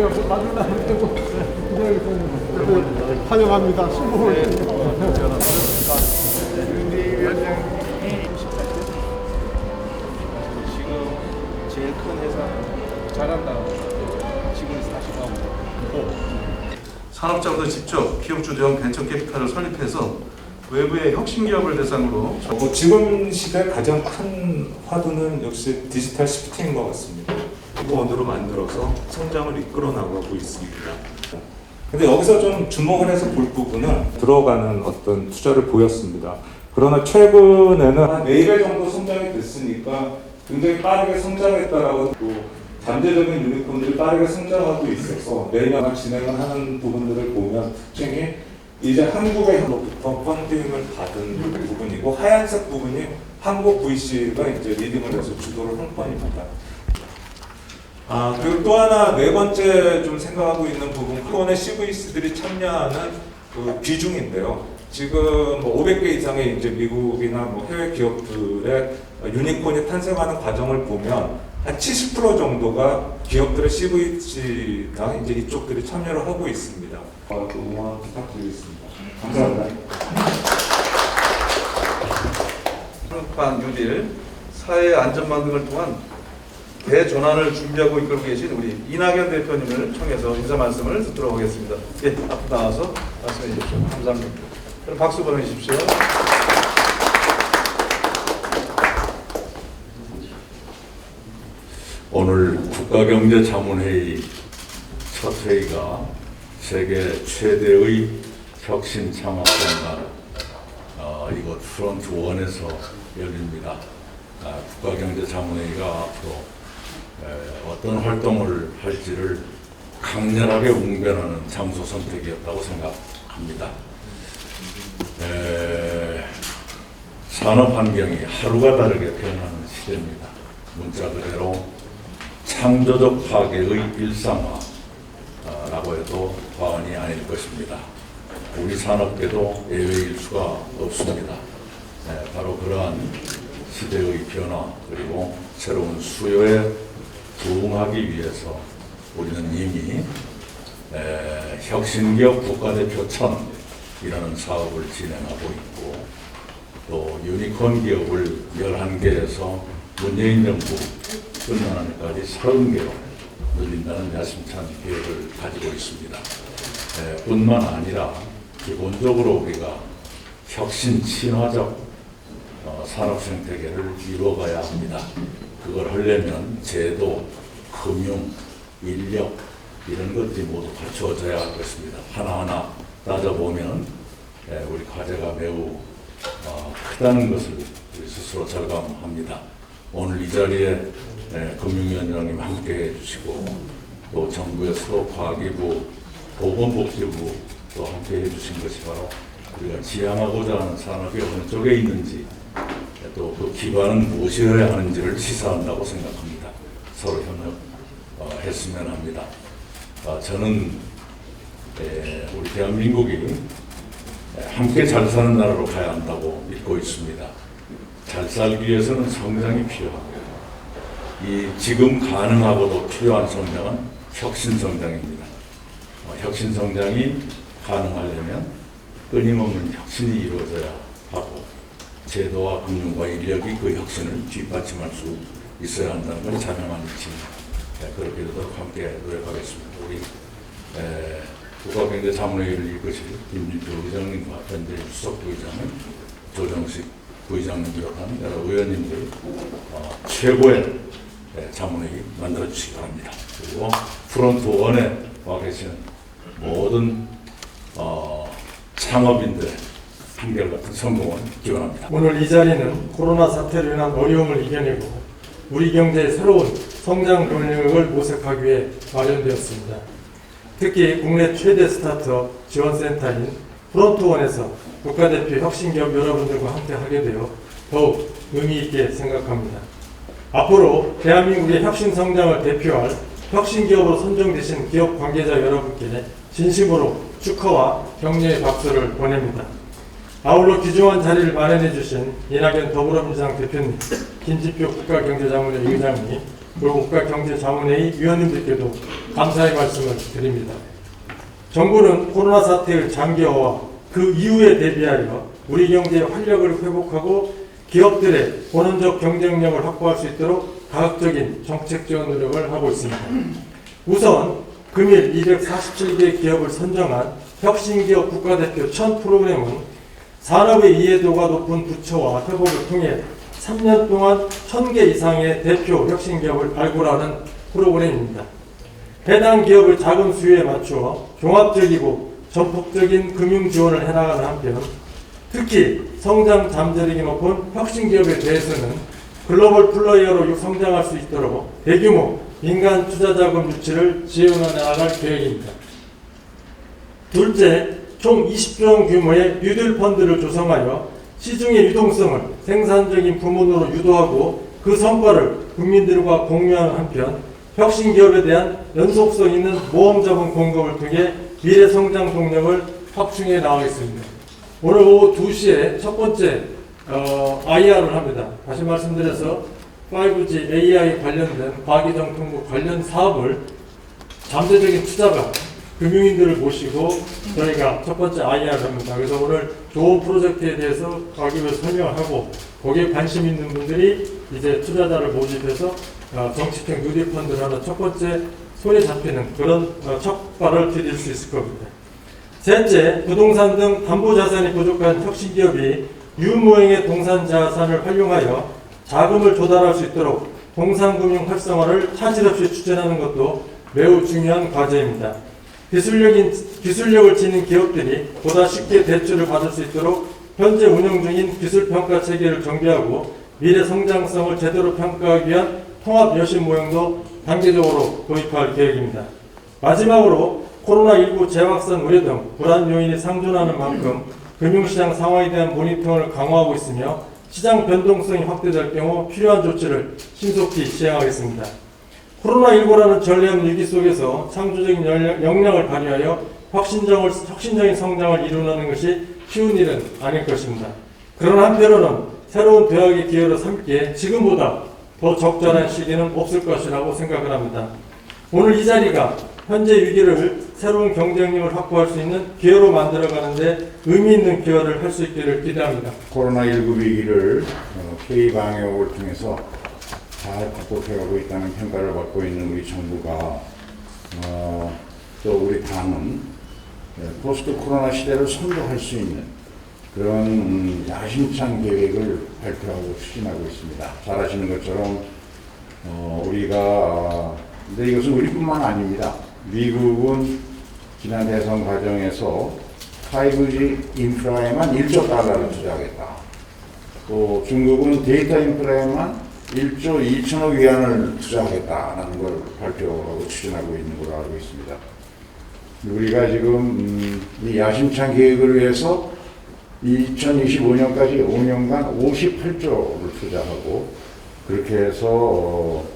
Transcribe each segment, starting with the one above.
제가 마주나면 되고 환영합니다. 신부를 지금 제일 큰 회사 잘한다고 지금 40만 산업자보다 직접 기업주 대형 벤처 캐피탈을 설립해서 외부의 혁신 기업을 대상으로 뭐 지금 시대 가장 큰 화두는 역시 디지털 시프트인 것 같습니다. 원으로 만들어서 성장을 이끌어 나가고 있습니다. 근데 여기서 좀 주목을 해서 볼 부분은 들어가는 어떤 투자를 보였습니다. 그러나 최근에는 한 4배 정도 성장이 됐으니까 굉장히 빠르게 성장했다라고 또 잠재적인 유니콘들이 빠르게 성장하고 있어서 매년 진행을 하는 부분들을 보면 특징이 이제 한국의 로부터 펀딩을 받은 부분이고 하얀색 부분이 한국 VC가 이제 리딩을 해서 주도를 한 건입니다. 아 그리고 또 하나 네 번째 좀 생각하고 있는 부분 크론의 CVC들이 참여하는 그 비중인데요. 지금 뭐 500개 이상의 이제 미국이나 뭐 해외 기업들의 유니콘이 탄생하는 과정을 보면 한 70% 정도가 기업들의 CVC나 이제 이쪽들이 참여를 하고 있습니다. 어, 또 응원 부탁드리겠습니다. 감사합니다. 한국판 뉴딜 사회 안전망 등을 통한 대전환을 준비하고 이끌고 계신 우리 이낙연 대표님을 청해서 인사 말씀을 듣도록 하겠습니다. 예, 앞으로 나와서 말씀해 주십시오. 감사합니다. 그럼 박수 보내주십시오. 오늘 국가경제자문회의 첫 회의가 세계 최대의 혁신 창업전날 어, 이곳 프런트 원에서 열립니다. 아, 국가경제자문회의가 앞으로 에, 어떤 활동을 할지를 강렬하게 웅변하는 장소 선택이었다고 생각합니다. 에, 산업 환경이 하루가 다르게 변하는 시대입니다. 문자 그대로 창조적 파괴의 일상화라고 해도 과언이 아닐 것입니다. 우리 산업계도 예외일 수가 없습니다. 네, 바로 그러한 시대의 변화 그리고 새로운 수요에 부응하기 위해서 우리는 이미 에, 혁신기업 국가대표촌이라는 사업을 진행하고 있고 또 유니콘 기업을 11개에서 문재인 정부 끝나는 해까지 30개로 늘린다는 야심찬 계획을 가지고 있습니다. 에, 뿐만 아니라 기본적으로 우리가 혁신 친화적 어, 산업 생태계를 이루어가야 합니다. 그걸 하려면 제도, 금융, 인력 이런 것들이 모두 갖추어져야 할 것입니다. 하나하나 따져보면 에, 우리 과제가 매우 어, 크다는 것을 스스로 절감합니다. 오늘 이 자리에 에, 금융위원장님 함께 해주시고 또 정부에서 과기부, 보건복지부 또 함께 해주신 것이 바로 우리가 지향하고자 하는 산업이 어느 쪽에 있는지 또 그 기반은 무엇이어야 하는지를 시사한다고 생각합니다. 서로 협력했으면 합니다. 아, 저는 에, 우리 대한민국이 함께 잘 사는 나라로 가야 한다고 믿고 있습니다. 잘 살기 위해서는 성장이 필요하고요. 이 지금 가능하고도 필요한 성장은 혁신 성장입니다. 어, 혁신 성장이 가능하려면 끊임없는 혁신이 이루어져야 제도와 금융과 인력이 그 혁신을 뒷받침할 수 있어야 한다는 걸 자명한 이치입니다. 네, 그렇게 되도록 함께 노력하겠습니다. 우리 에, 국가경제 자문회의를 이끄실 김진표 의장님과 현재 수석 부의장은 조정식 부의장님 비롯한 여러 의원님들 어, 최고의 예, 자문회의 만들어 주시기 바랍니다. 그리고 프론트 원에 와 계시는 모든 어, 창업인들 의 한결같은 성공을 기원합니다. 오늘 이 자리는 코로나 사태로 인한 어려움을 이겨내고 우리 경제의 새로운 성장 동력을 모색하기 위해 마련되었습니다. 특히 국내 최대 스타트업 지원센터인 프론트원에서 국가대표 혁신기업 여러분들과 함께 하게 되어 더욱 의미 있게 생각합니다. 앞으로 대한민국의 혁신 성장을 대표할 혁신기업으로 선정되신 기업 관계자 여러분께 진심으로 축하와 격려의 박수를 보냅니다. 아울러 귀중한 자리를 마련해 주신 이낙연 더불어민주당 대표님, 김지표 국가경제자문회 의장님, 그리고 국가경제자문회의 위원님들께도 감사의 말씀을 드립니다. 정부는 코로나 사태의 장기화와 그 이후에 대비하여 우리 경제의 활력을 회복하고 기업들의 본원적 경쟁력을 확보할 수 있도록 가급적인 정책 지원 노력을 하고 있습니다. 우선 금일 247개 기업을 선정한 혁신기업 국가대표 1000 프로그램은 산업의 이해도가 높은 부처와 협업을 통해 3년 동안 1000개 이상의 대표 혁신 기업을 발굴하는 프로그램입니다. 해당 기업을 작은 수요에 맞추어 종합적이고 전폭적인 금융 지원을 해나가는 한편 특히 성장 잠재력이 높은 혁신 기업에 대해서는 글로벌 플레이어로 성장할 수 있도록 대규모 민간 투자 자금 유치를 지원해 나갈 계획입니다. 둘째, 총 20조 원 규모의 뉴딜 펀드를 조성하여 시중의 유동성을 생산적인 부문으로 유도하고 그 성과를 국민들과 공유하는 한편 혁신 기업에 대한 연속성 있는 모험 자본 공급을 통해 미래 성장 동력을 확충해 나가겠습니다. 오늘 오후 2시에 첫 번째 어, IR을 합니다. 다시 말씀드려서 5G AI 관련된 과기정통부 관련 사업을 잠재적인 투자가 금융인들을 모시고 저희가 첫 번째 IR을 합니다. 그래서 오늘 좋은 프로젝트에 대해서 과기부에 설명을 하고 거기에 관심 있는 분들이 이제 투자자를 모집해서 어, 정치적 누리 펀드를 하는 첫 번째 손에 잡히는 그런 어, 첫 발을 디딜 수 있을 겁니다. 셋째, 부동산 등 담보 자산이 부족한 혁신 기업이 유무형의 동산 자산을 활용하여 자금을 조달할 수 있도록 동산금융 활성화를 차질 없이 추진하는 것도 매우 중요한 과제입니다. 기술력인, 기술력을 지닌 기업들이 보다 쉽게 대출을 받을 수 있도록 현재 운영 중인 기술평가 체계를 정비하고 미래 성장성을 제대로 평가하기 위한 통합 여신 모형도 단계적으로 도입할 계획입니다. 마지막으로 코로나19 재확산 우려 등 불안 요인이 상존하는 만큼 금융시장 상황에 대한 모니터링을 강화하고 있으며 시장 변동성이 확대될 경우 필요한 조치를 신속히 시행하겠습니다. 코로나19라는 전례없는 위기 속에서 창조적인 열- 역량을 발휘하여 혁신적을, 혁신적인 성장을 이루는 것이 쉬운 일은 아닐 것입니다. 그러나 한편으로는 새로운 대학의 기회로 삼기에 지금보다 더 적절한 시기는 없을 것이라고 생각을 합니다. 오늘 이 자리가 현재 위기를 새로운 경쟁력을 확보할 수 있는 기회로 만들어가는데 의미 있는 기여를 할 수 있기를 기대합니다. 코로나19 위기를 어, K-방역을 통해서 잘 극복해가고 있다는 평가를 받고 있는 우리 정부가 어, 또 우리 당은 예, 포스트 코로나 시대를 선도할 수 있는 그런 음, 야심찬 계획을 발표하고 추진하고 있습니다. 잘 아시는 것처럼 어, 우리가 어, 근데 이것은 우리뿐만 아닙니다. 미국은 지난 대선 과정에서 5G 인프라에만 1조 달러를 투자하겠다. 또 중국은 데이터 인프라에만 1조 2천억 위안을 투자하겠다라는 걸 발표하고 추진하고 있는 걸로 알고 있습니다. 우리가 지금 음, 이 야심찬 계획을 위해서 2025년까지 5년간 58조를 투자하고 그렇게 해서 어,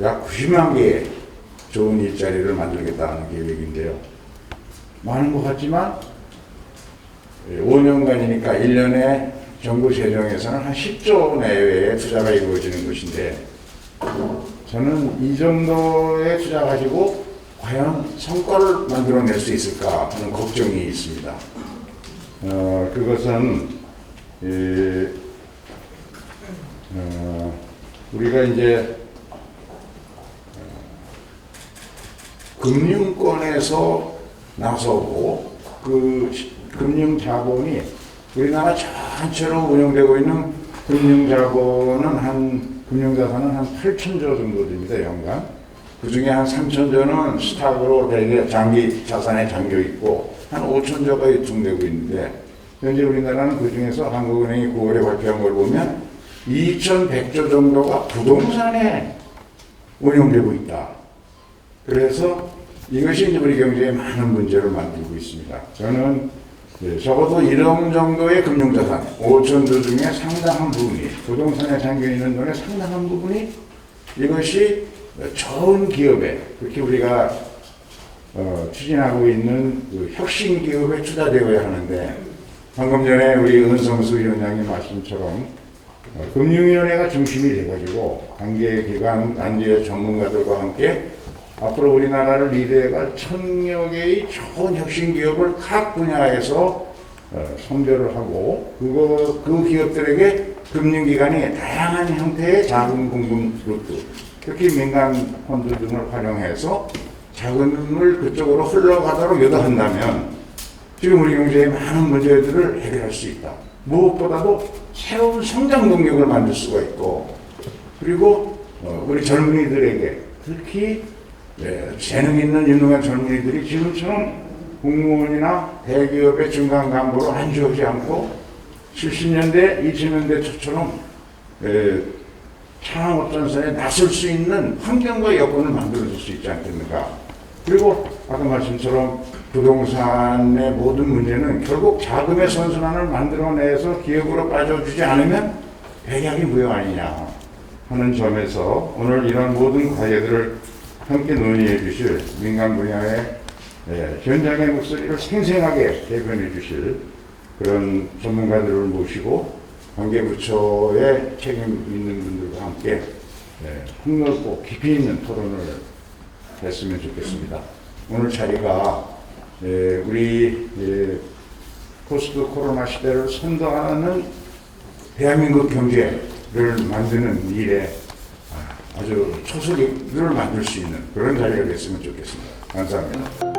약 90만 개의 좋은 일자리를 만들겠다는 계획인데요. 많은 것 같지만 5년간이니까 1년에 정부 재정에서는 한 10조 내외의 투자가 이루어지는 것인데 저는 이 정도의 투자 가지고 과연 성과를 만들어낼 수 있을까 하는 걱정이 있습니다. 어, 그것은 이, 어, 우리가 이제 금융권에서 나서고 그 시- 금융 자본이 우리나라 전체로 운영되고 있는 금융자본은 한 금융자산은 한 8천조 정도 됩니다 연간 그 중에 한 3천조는 스탁으로 대개 장기 자산에 잠겨 있고 한 5천조가 유통되고 있는데 현재 우리나라는 그 중에서 한국은행이 9월에 발표한 걸 보면 2,100조 정도가 부동산에 운용되고 있다. 그래서 이것이 우리 경제에 많은 문제를 만들고 있습니다. 저는 예, 적어도 이런 정도의 금융자산, 5천조 중에 상당한 부분이, 부동산에 잠겨 있는 돈의 상당한 부분이 이것이 좋은 기업에, 그렇게 우리가 어, 추진하고 있는 그 혁신 기업에 투자되어야 하는데, 방금 전에 우리 은성수 위원장님 말씀처럼 어, 금융위원회가 중심이 돼가지고 관계기관, 단지의 전문가들과 함께 앞으로 우리나라를 리드해갈 천여 개의 좋은 혁신 기업을 각 분야에서 어, 선별을 하고 그거 그 기업들에게 금융기관이 다양한 형태의 자금 공급 루트, 특히 민간 펀드 등을 활용해서 자금을 그쪽으로 흘러가도록 유도한다면 지금 우리 경제의 많은 문제들을 해결할 수 있다. 무엇보다도 새로운 성장 동력을 만들 수가 있고 그리고 어, 우리 젊은이들에게 특히 예, 재능 있는 유능한 젊은이들이 지금처럼 공무원이나 대기업의 중간 간부로 안주하지 않고 70년대, 2000년대 초처럼 예, 창업전선에 나설 수 있는 환경과 여건을 만들어줄 수 있지 않겠는가. 그리고 아까 말씀처럼 부동산의 모든 문제는 결국 자금의 선순환을 만들어내서 기업으로 빠져주지 않으면 백약이 무효 아니냐 하는 점에서 오늘 이런 모든 과제들을 함께 논의해 주실 민간 분야의 예, 현장의 목소리를 생생하게 대변해 주실 그런 전문가들을 모시고 관계부처의 책임 있는 분들과 함께 예, 폭넓고 깊이 있는 토론을 했으면 좋겠습니다. 오늘 자리가 예, 우리 예, 포스트 코로나 시대를 선도하는 대한민국 경제를 만드는 일에 아주 초석을 만들 수 있는 그런 자리가 됐으면 좋겠습니다. 감사합니다.